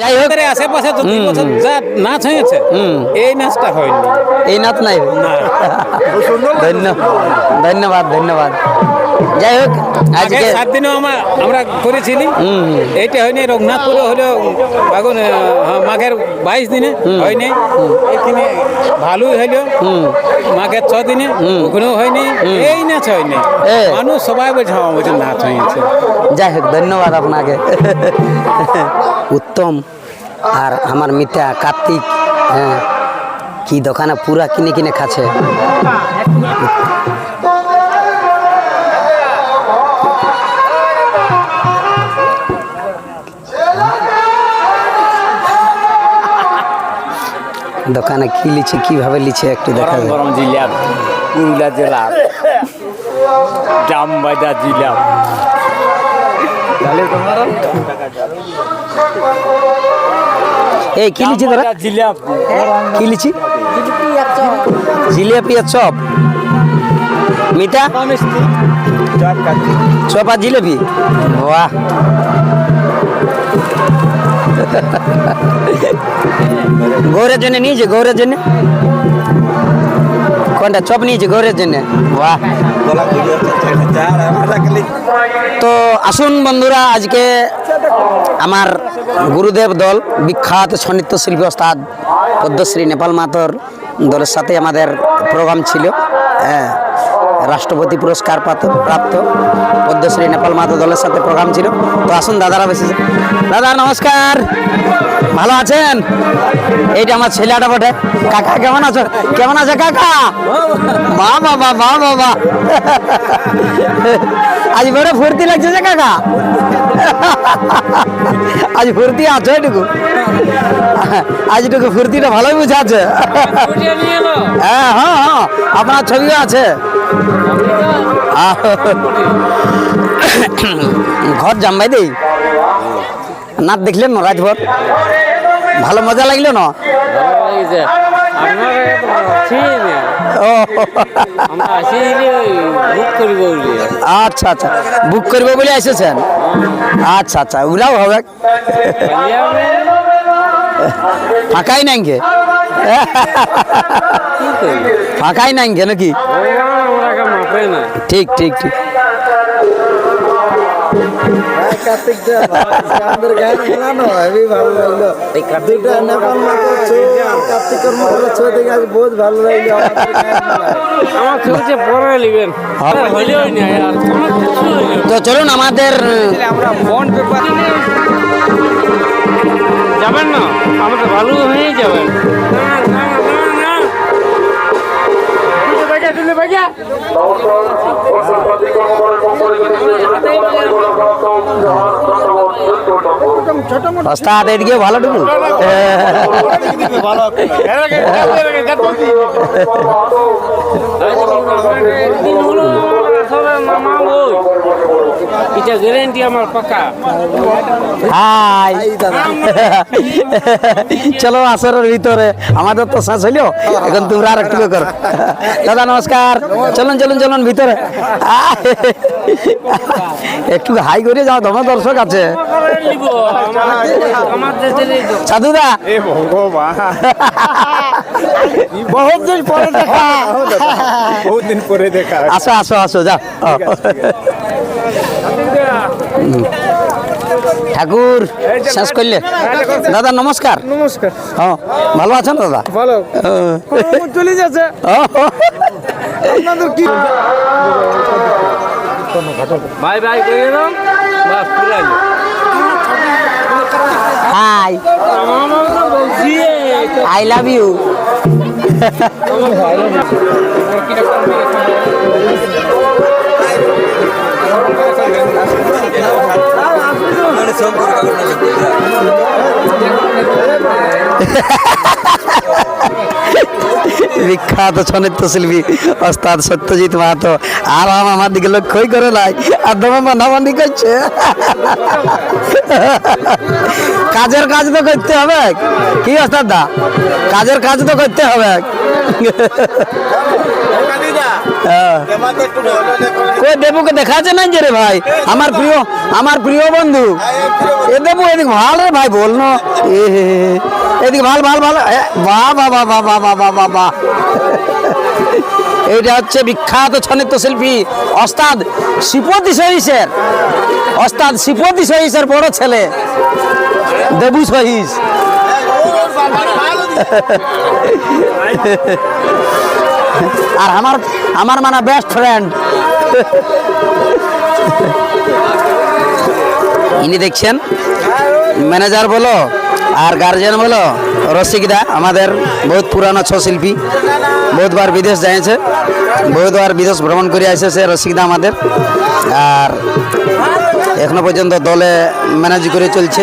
যাই হোক। আশেপাশে তো দুই বছর যা নাচ হয়েছে এই নাচটা হয়নি। এই নাচ নাই। না। ধন্যবাদ ধন্যবাদ ধন্যবাদ। যাই হোক আজকে সাত দিনও আমরা আমরা করেছিলি। এইটা হয়নি রঘুনাথপুরে হলো এখন মাঘের বাইশ দিনে হয়নি। এখানে ভালোই হইল। মাঘের ছ দিনে ওখানেও হয়নি। এই নাচ হয়নি। মানুষ সবাই বলছে আমার বলছে নাচ হয়েছে। যাই হোক ধন্যবাদ আপনাকে। উত্তম আর আমার মিতা কার্তিক হ্যাঁ কি দোকানে পুরা কিনে কিনে খাচ্ছে? দোকানে কি লিছে কীভাবে লিছে একটু দেখা গরম জিলাপ পুরুলিয়া জেলার জামবাজা জিলাপ এই কি তোরা? জামবাজা জিলাপ কি লিছি জিলিপি আর চপ। মিঠা? চপ আর জিলেপি? বাহ। গৌরের জন্য নিয়েছে, গৌরের জন্য। কোনটা? চপ নিয়েছে, গৌরের জন্য। বাহ। তো আসুন বন্ধুরা, আজকে আমার গুরুদেব দল, বিখ্যাত সন্নিত্য শিল্পী ওস্তাদ পদ্মশ্রী নেপাল মাতর দলের সাথে আমাদের প্রোগ্রাম ছিল। হ্যাঁ। রাষ্ট্রপতি পুরস্কার প্রাপ্ত- পদ্মশ্রী নেপাল মাতো দলের সাথে প্রোগ্রাম ছিল। তো আসুন দাদারা বেশি দাদা, নমস্কার। ভালো আছেন? এইটা আমার ছেলেটা বটে। কাকা, কেমন আছো? কেমন আছে কাকা? মা বাবা মা বাবা আজ বড় ফুর্তি লাগছে যে কাকা? আজ ফুর্তি আছে এটুকু? আজ এটুকু ফুর্তিটা ভালোই বুঝাচ্ছে হ্যাঁ হ্যাঁ হ্যাঁ আপনার ছবিও আছে। ঘর জামাই দেই নাচ দেখলেন না রাতভর ভালো মজা লাগল না? আচ্ছা আচ্ছা। বুক করব বলে এসেছেন আচ্ছা আচ্ছা। ওগুলাও হবে ফাঁকাই নাই কে ফাঁকাই নাই কে কি? ঠিক ঠিক ঠিক। বহুত ভালো আমার কোনো তো চলুন আমাদের আমরা পেপার যাবেন না, আমাদের ভালো হয়ে যাবেন। তুলে বাজা। ওস্তাদ এদিকে ভালো টুকু একদিন হলো আমার আসলে মামা ওই। এটা গ্যারেন্টি আমার পাকা। হাই। চলো আসরের ভিতরে। আমাদের তো শেষ হইল। এখন তোমরা আর একটু কর। দাদা নমস্কার। চলুন চলুন চলুন ভিতরে। একটু হাই করে যাও তোমার দর্শক আছে। সাধুদা। বহুত দিন পরে দেখা। বহুত দিন পরে দেখা। আসো আসো আসো যাও। ঠাকুর শেষ করলে। দাদা নমস্কার। নমস্কার। হ্যাঁ ভালো আছেন দাদা? ভালো। চলে যাচ্ছে? আপনাদের কি ভাই ভাই করে দাও। বাস পুরাইলো হাই। আমার তো বলছি আই লাভ ইউ বিখ্যাত সনিত্য শিল্পী, ওস্তাদ সত্যজিৎ মাহাতো। আর আম আমার দিকে লক্ষ্যই করে নাই। আর তোমার বান্ধাবান্দি করছে। কাজের কাজ তো করতে হবে। কি ওস্তাদ দা? কাজের কাজ তো করতে হবে। কই দেবুকে দেখা আছে না যে রে ভাই? আমার প্রিয় আমার প্রিয় বন্ধু। এ দেবু এদিক ভালো রে ভাই বল না। এদিক ভালো ভালো ভালো। বাহ বাহ বাহ বাহ বাহ বাহ বাহ বাহ বাহ এইটা হচ্ছে বিখ্যাত ছনিত্য শিল্পী অস্তাদ শিপতি সহিসের ওস্তাদ শিপতি সহিসের বড় ছেলে। দেবু সহিস। আর আমার আমার মানে বেস্ট ফ্রেন্ড ইনি দেখছেন? ম্যানেজার বলো, আর গার্জিয়ান বলো রসিকদা আমাদের বহুত পুরানো ছ শিল্পী বহুতবার বিদেশ যাইছে, বহুতবার বিদেশ ভ্রমণ করে এসেছে রসিকদা আমাদের। আর এখনও পর্যন্ত দলে ম্যানেজ করে চলছে,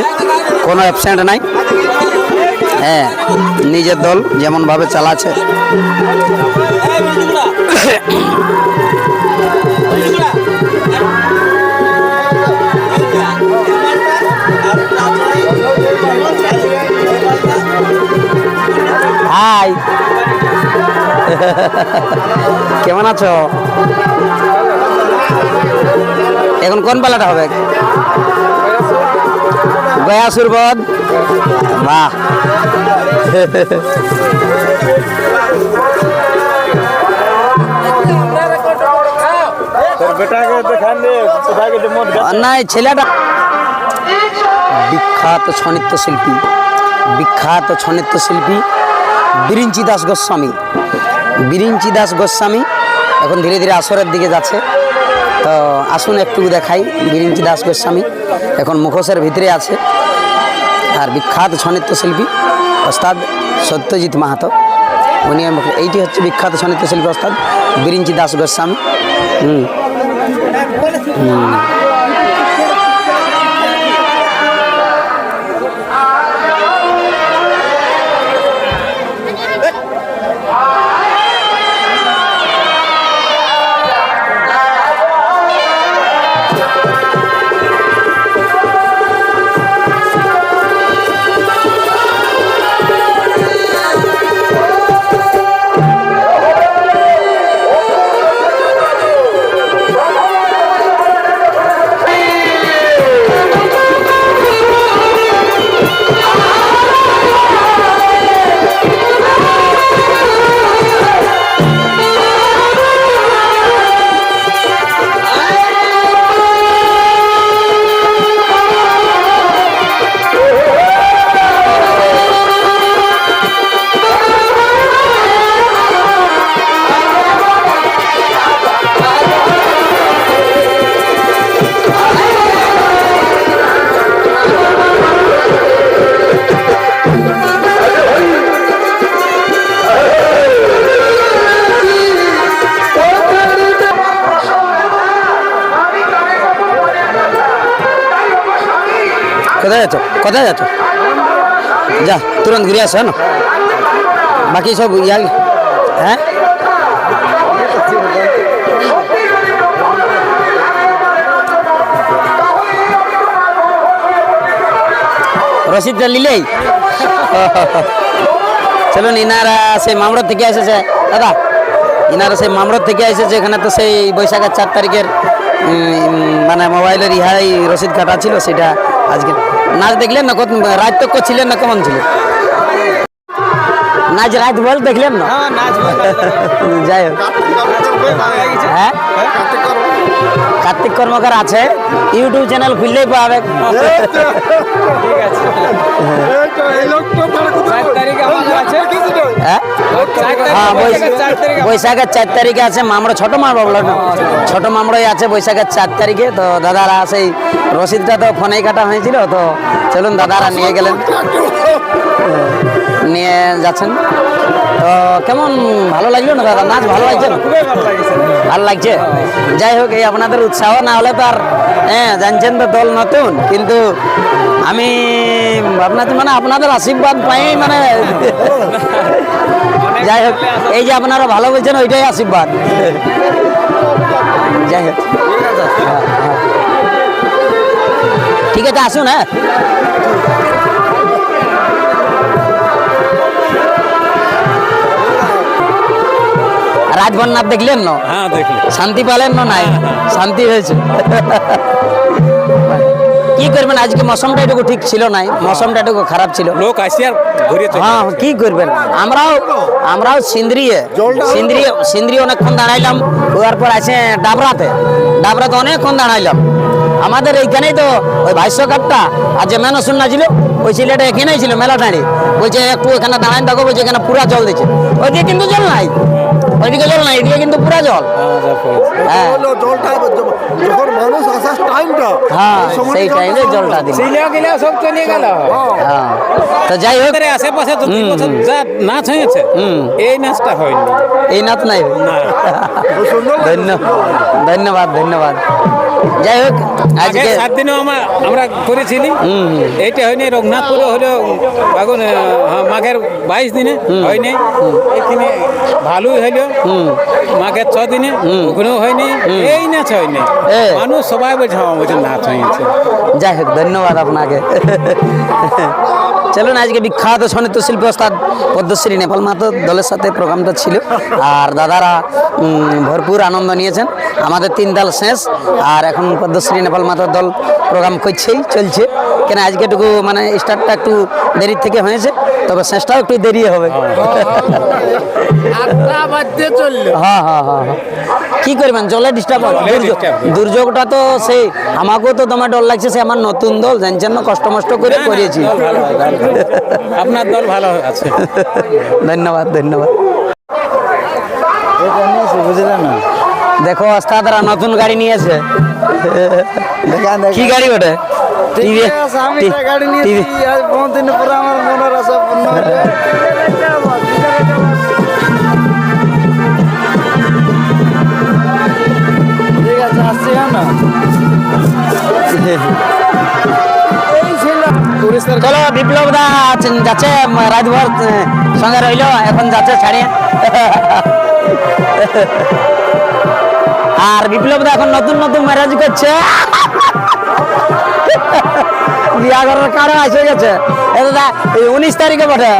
কোনো অ্যাবসেন্ট নাই। হ্যাঁ নিজের দল যেমনভাবে চালাচ্ছে। হাই। কেমন আছো? এখন কোন পালাটা হবে? গয়া সুরবদ বাহ। নাই ছেলেটা বিখ্যাত ছনিত্য শিল্পী। বিখ্যাত ছনিত্য শিল্পী বিরিঞ্চি দাস গোস্বামী। বিরিঞ্চি দাস গোস্বামী এখন ধীরে ধীরে আসরের দিকে যাচ্ছে। তো আসুন একটু দেখাই, বিরিঞ্চি দাস গোস্বামী। এখন মুখোশের ভিতরে আছে। আর বিখ্যাত ছনিত্য শিল্পী ওস্তাদ সত্যজিৎ মাহাতো। উনি এইটি হচ্ছে বিখ্যাত ছনিত্য শিল্পী ওস্তাদ বিরিঞ্চি দাস গোস্বামী। হুম। কোথায় যাচ্ছ? কোথায় যাচ্ছ? যা, তুরন্ত ঘুরে আসো না বাকি সব ইয়া হ্যাঁ? রসিদটা নিলেই? চলুন ইনারা সেই মামড় থেকে এসেছে। দাদা ইনারা সেই মামড় থেকে এসেছে, এখানে তো সেই বৈশাখের চার তারিখের মানে মোবাইলের ইহাই রসিদ কাটা ছিল, সেটা আজকে নাচ দেখলেন না রাত তক ছিলেন না কেমন ছিল? নাচ রাত বল দেখলেন না। যাই হোক। হ্যাঁ? কার্তিক কর্মকার আছে। ইউটিউব চ্যানেল খুললেই পাবে হ্যাঁ? হ্যাঁ বৈশাখের চার তারিখে আছে মামড়ো ছোট মামড়ো ছোট মামড়োই আছে বৈশাখের চার তারিখে। তো দাদারা সেই রসিদটা তো ফোনেই কাটা হয়েছিল। তো চলুন দাদারা নিয়ে গেলেন। নিয়ে যাচ্ছেন? তো কেমন ভালো লাগল না দাদা? নাচ ভালো লাগছে না? ভালো লাগছে। যাই হোক এই আপনাদের উৎসাহ না হলে তো আর হ্যাঁ জানছেন তো দল নতুন কিন্তু আমি আপনাদের মানে আপনাদের আশীর্বাদ পাই মানে যাই হোক এই যে আপনারা ভালো বলছেন ওইটাই আশীর্বাদ। যাই হোক। হ্যাঁ, হ্যাঁ। ঠিক আছে আসুন হ্যাঁ। রাত বন্যার দেখলেন না? হ্যাঁ শান্তি পালেন না নাই? শান্তি হয়েছে। কি করবেন? আজকে মৌসমটা একটু ঠিক ছিল নাই? মৌসমটা একটু খারাপ ছিল। লোক ঘুরে চলে হ্যাঁ কি করবেন? আমরাও আমরাও সিন্দ্রিয়ে। সিন্দ্রিয়ে সিন্দ্রিয়ে অনেকক্ষণ দাঁড়াইলাম। ওয়ার পর আছে ডাবরাতে। ডাবরাতে অনেকক্ষণ দাঁড়াইলাম। আমাদের এইখানেই তো ওই ভাষ্য কাপটা আর যে মেনো শুননা ছিল ওই ছেলেটা এখানেই ছিল মেলা দাঁড়িয়ে বলছে একটু এখানে দাঁড়ান থাকো বলছে এখানে পুরা জল দিচ্ছে। ওইদিকে কিন্তু জল নাই। ওইদিকে জল না এদিকে কিন্তু পুরা জল। হ্যাঁ জলটা যখন মানুষ আসার টাইমটা হ্যাঁ সেই টাইমে জলটা দিল। ছিলিয়া গিলা সব চলে গেল। হ্যাঁ। তো যাই হোক। আশেপাশে তো তিন বছর যা নাচ হয়েছে এই নাচটা হয়নি। এই নাচ নাই। ধন্যবাদ ধন্যবাদ ধন্যবাদ। যাই হোক আজকে সাত দিনও আমরা আমরা করেছিলি। এইটা হয়নি রঘুনাথপুরে হলো বাগুন হ্যাঁ, মাঘের বাইশ দিনে হয়নি। এখানে ভালোই হইল। মাঘের ছ দিনে ওখানেও হয়নি। এই নাচ হয়নি। মানুষ সবাই বলছে আমার বলছে নাচ হয়েছে। যাই হোক ধন্যবাদ আপনাকে। চলুন আজকে বিখ্যাত সনিত্য শিল্পী ওস্তাদ পদ্মশ্রী নেপাল মাতো দলের সাথে প্রোগ্রামটা ছিল। আর দাদারা ভরপুর আনন্দ নিয়েছেন। আমাদের তিন দল শেষ আর এখন পদ্মশ্রী নেপাল মাতার দল প্রোগ্রাম করছেই চলছে। কেন আজকে একটু মানে স্টার্টটা একটু দেরি থেকে হয়েছে তবে শেষটাও একটু দেরি হবে। হ্যাঁ হ্যাঁ হ্যাঁ হ্যাঁ। কি করবেন? জলে ডিস্টার্ব। দুর্যোগটা তো সেই আমাকেও তো তোমার ডর লাগছে সে আমার নতুন দল জানছেন না কষ্ট মষ্ট করে করিয়েছি। আপনার দল ভালো আছে। ধন্যবাদ ধন্যবাদ। না দেখো ওস্তাদরা নতুন গাড়ি নিয়েছে কি গাড়ি ওটা? টিভি গাড়ি নিয়েছি দিন পরে আমার মনের আশা পূর্ণ চলো বিপ্লব দা যাচ্ছে রাজভর সঙ্গে রইল এখন যাচ্ছে ছাড়ে। আর বিপ্লব দা এখন নতুন নতুন ম্যারেজ করছে। বিয়া করার কারণ এসে গেছে। দাদা উনিশ তারিখে বটে।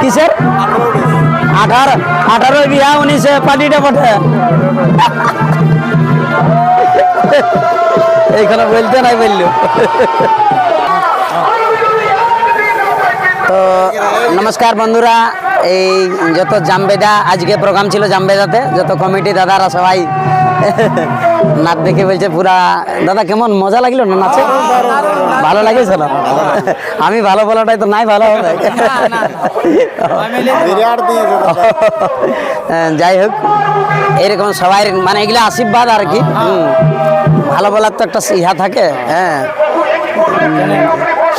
কিসের? আঠারো। আঠারো বিয়া উনিশে পার্টিটা বটে। এইখানে বলতে নাই বলল। তো নমস্কার বন্ধুরা এই যত জামবেদা আজকে প্রোগ্রাম ছিল জামবেদাতে যত কমিটি দাদারা সবাই নাচ দেখে বলছে পুরা দাদা কেমন মজা লাগল না নাচে? ভালো লাগেছে না আমি ভালো বলাটাই তো নাই ভালো হবে। যাই হোক এরকম সবাই মানে এগুলো আশীর্বাদ আর কি। হুম। ভালো বলার তো একটা ইহা থাকে হ্যাঁ।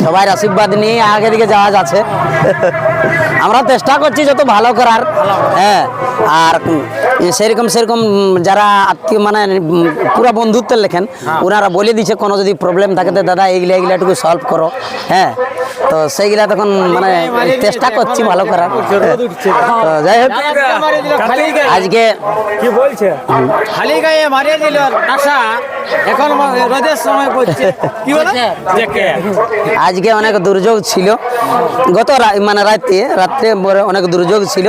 সবাই আশীর্বাদ নিয়ে আগে দিকে যাওয়া যাচ্ছে। আমরা চেষ্টা করছি যত ভালো করার। হ্যাঁ আর সেরকম সেরকম যারা আত্মীয় মানে পুরা বন্ধুত্বের লেখেন ওনারা বলে দিচ্ছে কোনো যদি প্রবলেম থাকে তো দাদা এইগুলা এইগুলা একটু সলভ করো। হ্যাঁ তো সেইগুলা তখন মানে চেষ্টা করছি ভালো করার। তো যাই হোক আজকে কি বলছে? খালি গায়ে মারিয়ে দিল আশা এখন রোদের সময় কি বলে? আজকে অনেক দুর্যোগ ছিল। গত মানে রাতে রাত্রে পরে অনেক দুর্যোগ ছিল।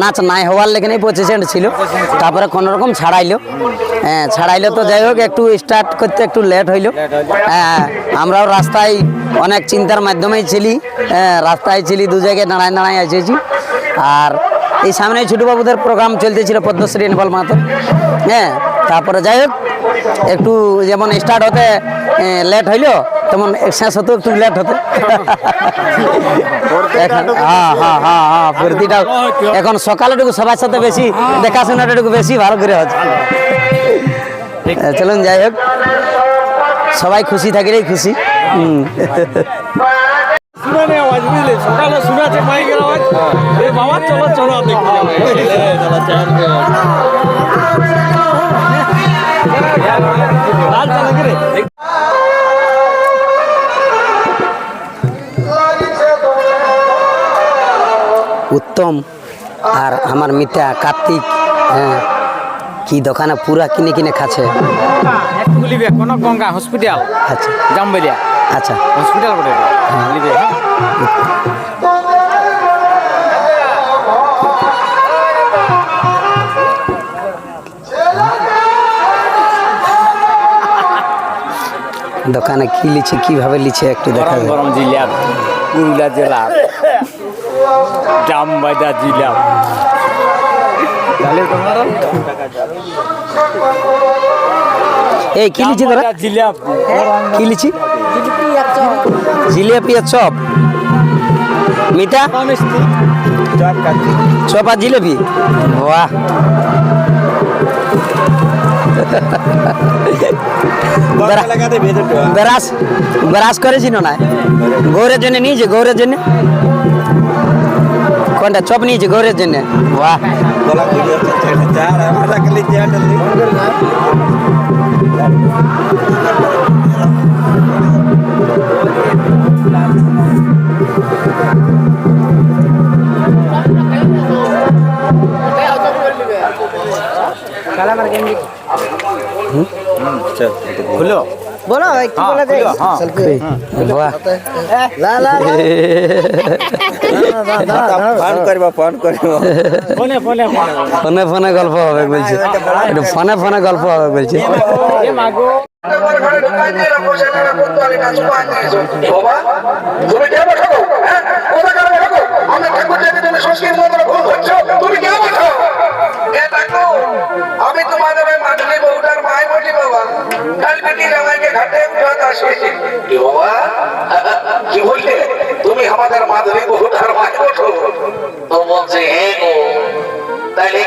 নাচ নাই হওয়ার লেখে লেখেন পঁচিশেন্ট ছিল। তারপরে কোনো রকম ছাড়াইলো। হ্যাঁ ছাড়াইলো তো যাই হোক, একটু স্টার্ট করতে একটু লেট হইল। হ্যাঁ আমরাও রাস্তায় অনেক চিন্তার মাধ্যমেই ছিলি। হ্যাঁ রাস্তায় ছিলি, দু জায়গায় দাঁড়ায় দাঁড়ায় এসেছি। আর এই সামনে ছোটবাবুদের প্রোগ্রাম চলতেছিল পদ্মশ্রী নেপাল মাহাতো। হ্যাঁ তারপরে যাই হোক, একটু যেমন স্টার্ট হতে লেট হইল তেমন শেষ হতো একটু লেট হতো এখন হ্যাঁ হ্যাঁ হ্যাঁ হ্যাঁ ফুর্তিটা এখন সকালেটুকু সবার সাথে বেশি দেখাশোনাটাটুকু বেশি ভালো করে হচ্ছে চলুন যাই হোক সবাই খুশি থাকিলেই খুশি হুম শুনে আওয়াজ বুঝলে সকালে শুনেছে মাইকের আওয়াজ বাবা চলো চলো দেখতে গৌতম আর আমার মিতা কার্তিক হ্যাঁ কি দোকানে পুরা কিনে কিনে খাচ্ছে। গঙ্গা হসপিটাল আচ্ছা। আচ্ছা। হসপিটাল দোকানে কি লিছে কীভাবে লিছে একটু দেখা গরম জেলা পুরুলিয়া জেলা জিলাপ তাহলে তোমার এই কি লিচি জামবাজা জিলাপ। কি লিচি? জিলিপি আর চপ। মিঠা? চপ আর জিলিপি? বাহ। বেরাস বেরাস করেছিল না। গৌরের জন্য নিয়েছে গৌরের জন্য। কোনটা চপ নিয়েছে গৌরের জন্য বাহ বাহ লা লা ফোন করব ফোন করব। ফোনে ফোনে ফোনে। ফোনে ফোনে গল্প হবে বলছে। একটু ফোনে ফোনে গল্প হবে বলছে। আমি তুমি হ্যাঁ তোমাদের বউটার মাই বলি বাবা কাল বেটি রামাইকে ঘাটে উঠাতে কি বাবা কি বললে আমাদের মাধুরী বহুটার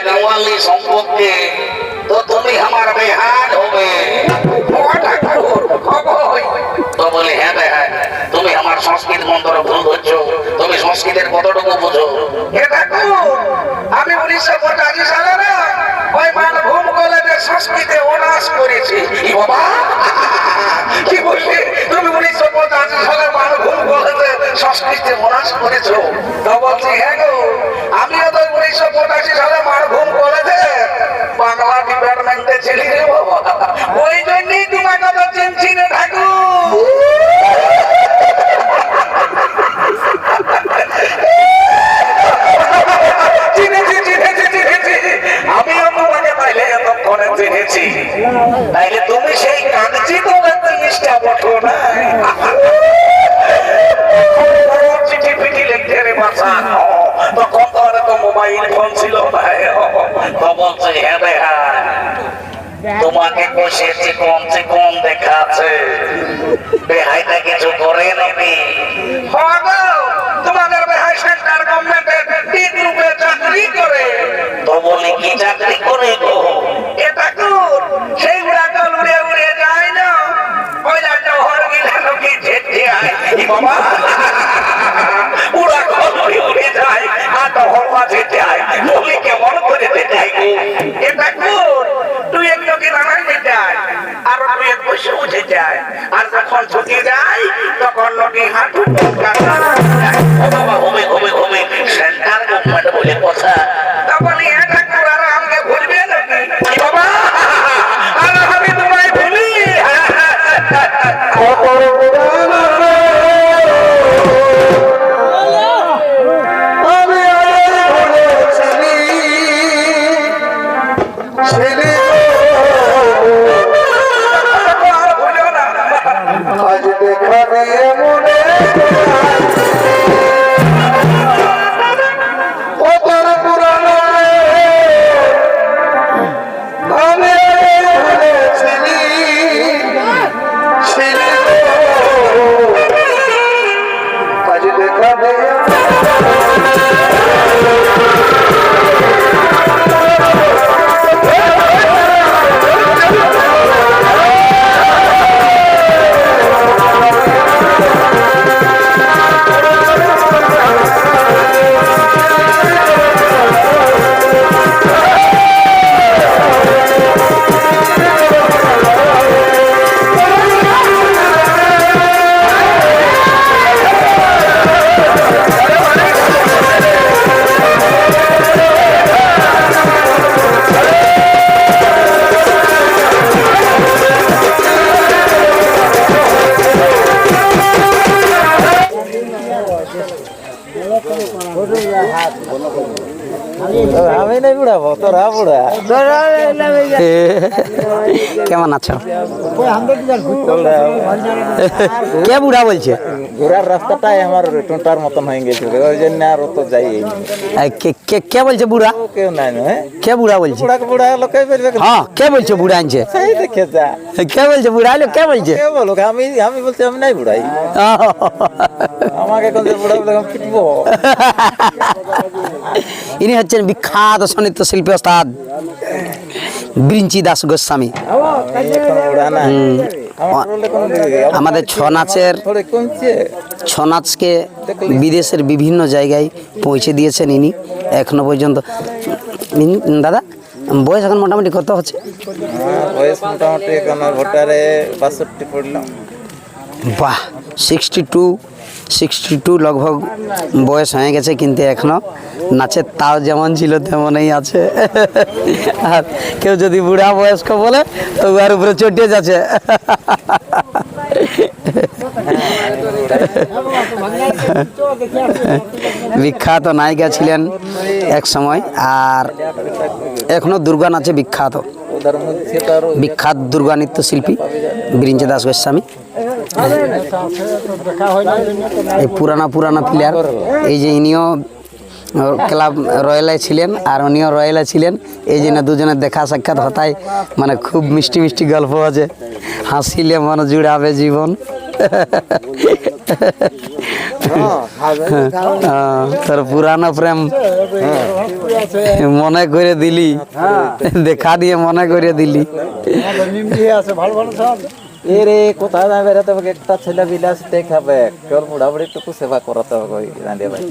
গাওয়ালি সম্পর্কে, তো তুমি আমার হ্যাঁ হ্যাঁ। সংস্কৃত মন্ত্র সংস্কৃতে অনার্স করেছি। তুমি উনিশশো পঁচাশি সালে মানভূম কলেজে হ্যাঁ গো, আমিও তো উনিশশো পঁচাশি সালে মানভূম কলেজে বাংলা ডিপার্টমেন্টে ছিলি রে ওই জন্যই তোমাকে তো চিনছি। রে ঠাকুর তুমি সেই কাগজি তোমার জিনিসটা বটো না। চিঠি পিঠি লিখতে রে তখন মোবাইল ফোন ছিল? তো হ্যাঁ তোমাকে বসে চিকন চিকন দেখাচ্ছে। বেহাইটা কিছু করে নাকি তোমাদের বেহাই সেন্টার গভর্নমেন্টের তিন রূপে চাকরি করে তো বলি কি চাকরি করে গো এটা কোন সেইগুলা তো উড়ে উড়ে যায় না ওইলা জহর গিলা লোকে যেতে আয় ই বাবা উড়া কল উড়ে উড়ে যায় আর জহর মা যেতে আয় বলি কেমন করে যেতে আয় গো এটা কোন তুই এক লোকে দাঁড়াই যেতে আয় আর তুই এক বসে উঠে যায় আর হাত আমি নাই বুড়াবো তোরা বুড়া কেমন আছো? কে বুড়া বলছে? ঘোরার রাস্তাটাই আমার টোটার মতন হয়ে গেছে ওই জন্য আর তো যাই কে- বলছে বুড়া কেউ নাই হ্যাঁ? কে বুড়া বলছে? বুড়াকে বুড়া লোকে হ্যাঁ কে বলছে বুড়া আনছে? সেই দেখে যা। কে বলছে বুড়া হলো কে বলছে? কে বলো আমি আমি বলছি আমি নাই বুড়াই আমাকে কোন বুড়া বলে পিটবো ইনি হচ্ছেন বিখ্যাত সনিত্য শিল্পী ওস্তাদ ব্রিঞ্চি দাস গোস্বামী। আমাদের ছৌ নাচের ছৌ নাচকে বিদেশের বিভিন্ন জায়গায় পৌঁছে দিয়েছেন ইনি। এখনও পর্যন্ত দাদা বয়স এখন মোটামুটি কত হচ্ছে? আমার বয়স মোটামুটি এখন ভোটারে বাষট্টি পড়লাম। বাহ সিক্সটি টু সিক্সটি টু লগভগ বয়স হয়ে গেছে কিন্তু এখনও নাচের তাও যেমন ছিল তেমনই আছে। আর কেউ যদি বুড়া বয়স্ক বলে, তো উহার উপরে চটিয়ে যাচ্ছে। বিখ্যাত নায়িকা ছিলেন এক সময়, আর এখনও দুর্গা নাচে বিখ্যাত। বিখ্যাত দুর্গা নৃত্য শিল্পী দাস গোস্বামী। এই পুরানা পুরানা প্লেয়ার এই যে ইনিও ক্লাব রয়্যালে ছিলেন আর উনিও রয়্যালে ছিলেন। এই জন্য দুজনের দেখা সাক্ষাৎ হতায় মানে খুব মিষ্টি মিষ্টি গল্প আছে। হাসিলে মন জুড়াবে জীবন। হ্যাঁ, তোর পুরানো প্রেম মনে করে দিলি। দেখা দিয়ে মনে করে দিলি। এ রে কোথায় না বেরোতে হবে একটা ছেলে বিলাস দেখাবে কেবল বুড়াবুড়ি একটু সেবা করাতে হবে বাড়ি